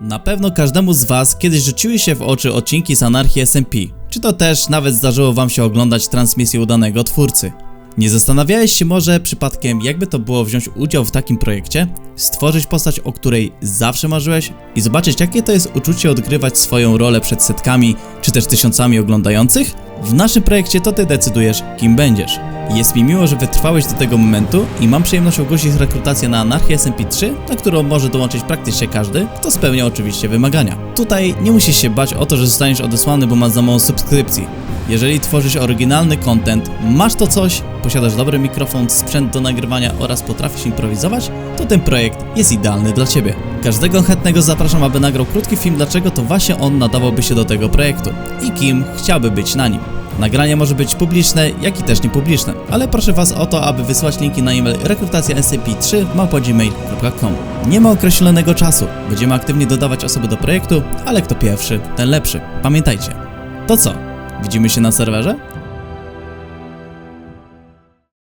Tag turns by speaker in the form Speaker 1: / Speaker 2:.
Speaker 1: Na pewno każdemu z Was kiedyś rzuciły się w oczy odcinki z Anarchii SMP, czy to też nawet zdarzyło Wam się oglądać transmisję udanego twórcy. Nie zastanawiałeś się może przypadkiem, jakby to było wziąć udział w takim projekcie, stworzyć postać, o której zawsze marzyłeś i zobaczyć, jakie to jest uczucie odgrywać swoją rolę przed setkami czy też tysiącami oglądających? W naszym projekcie to Ty decydujesz, kim będziesz. Jest mi miło, że wytrwałeś do tego momentu i mam przyjemność ogłosić rekrutację na Anarchię SMP3, na którą może dołączyć praktycznie każdy, kto spełnia oczywiście wymagania. Tutaj nie musisz się bać o to, że zostaniesz odesłany, bo masz za mało subskrypcji. Jeżeli tworzysz oryginalny content, masz to coś, posiadasz dobry mikrofon, sprzęt do nagrywania oraz potrafisz improwizować, to ten projekt jest idealny dla Ciebie. Każdego chętnego zapraszam, aby nagrał krótki film, dlaczego to właśnie on nadawałby się do tego projektu i kim chciałby być na nim. Nagranie może być publiczne, jak i też niepubliczne, ale proszę Was o to, aby wysłać linki na e-mail rekrutacja scp3 małpa.gmail.com. Nie ma określonego czasu, będziemy aktywnie dodawać osoby do projektu, ale kto pierwszy, ten lepszy. Pamiętajcie. To co? Widzimy się na serwerze?